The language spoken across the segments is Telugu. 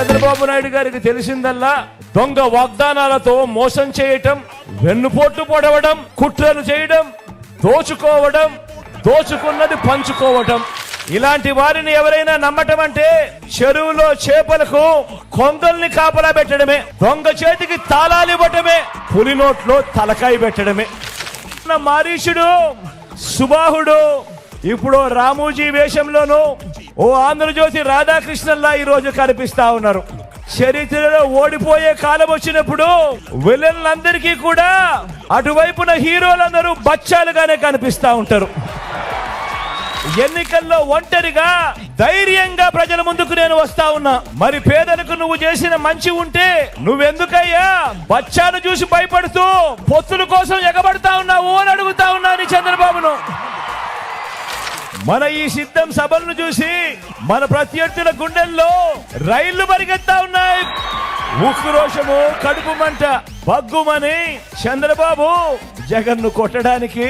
చంద్రబాబు నాయుడు గారికి తెలిసిందల్లా దొంగ వాగ్దానాలతో మోసం చేయటం వెన్నుపోట్లు పొడవడం కుట్రలు చేయడం దోచుకోవడం దోచుకున్నది పంచుకోవటం. ఇలాంటి వారిని ఎవరైనా నమ్మటం అంటే చెరువులో చేపలకు కొంగల్ని కాపలా పెట్టడమే దొంగ చేతికి తాళాలు ఇవ్వటమే పులి నోట్లో తలకాయ పెట్టడమే. మారీషుడు సుబాహుడు ఇప్పుడు రామూజీ వేషంలోనూ ఓ ఆంధ్రజ్యోతి రాధాకృష్ణన్లా ఈ రోజు కనిపిస్తా ఉన్నారు. చరిత్రలో ఓడిపోయే కాలం వచ్చినప్పుడు విలన్లందరికీ కూడా అటువైపున హీరోలందరూ బచ్చాలుగానే కనిపిస్తా ఉంటారు. ఎన్నికల్లో ఒంటరిగా ధైర్యంగా ప్రజల ముందుకు నేను వస్తా ఉన్నా. మరి పేదలకు నువ్వు చేసిన మంచి ఉంటే నువ్వెందుకయ్యా? బచ్చాను చూసి భయపడుతూ పొత్తుల కోసం ఎగబడతా ఉన్నావు అని అడుగుతా మన ఈ సిద్ధం సభలను చూసి మన ప్రత్యర్థుల గుండెల్లో రైళ్ళు పరిగెత్తా ఉన్నాయి. ఉక్రోషము కడుపు మంట బగ్గుమని చంద్రబాబు జగన్ను కొట్టడానికి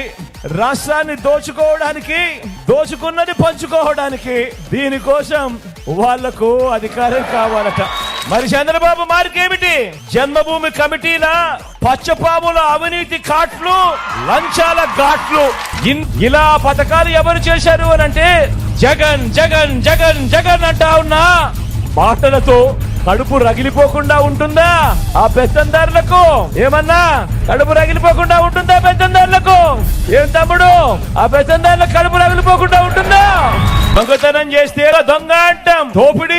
రాష్ట్రాన్ని దోచుకోవడానికి దోచుకున్నది పంచుకోవడానికి దీనికోసం వాళ్ళకు అధికారం కావాలట. మరి చంద్రబాబు మార్కేమిటి? జన్మభూమి కమిటీల పచ్చపాముల అవినీతి కాట్లు లంచాల ఘాట్లు. ఇలా పథకాలు ఎవరు చేశారు అని అంటే జగన్ జగన్ జగన్ జగన్ అంటా ఉన్నా మాటలతో కడుపు రగిలిపోకుండా ఉంటుందా ఆ పెత్తందారులకు? ఏమన్నా కడుపు రగిలిపోకుండా ఉంటుందా పెత్తందారులకు? ఏం తమ్ముడు? ఆ పెత్తందారులకు కడుపు రగిలిపోకుండా ఉంటుందా? దొంగతనం చేస్తే దొంగ అంటాం. దోపిడీ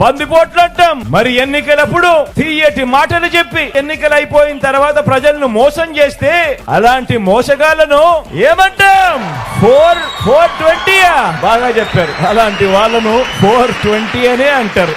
బందిపోట్లు అంటాం మరి ఎన్నికలప్పుడు తీయటి మాటలు చెప్పి ఎన్నికలు అయిపోయిన తర్వాత ప్రజలను మోసం చేస్తే అలాంటి మోసగాళ్ళను ఏమంటాం? ఫోర్ ఫోర్ ట్వంటీయా? బాగా చెప్పారు. అలాంటి వాళ్ళను ఫోర్ ట్వంటీ అనే అంటారు.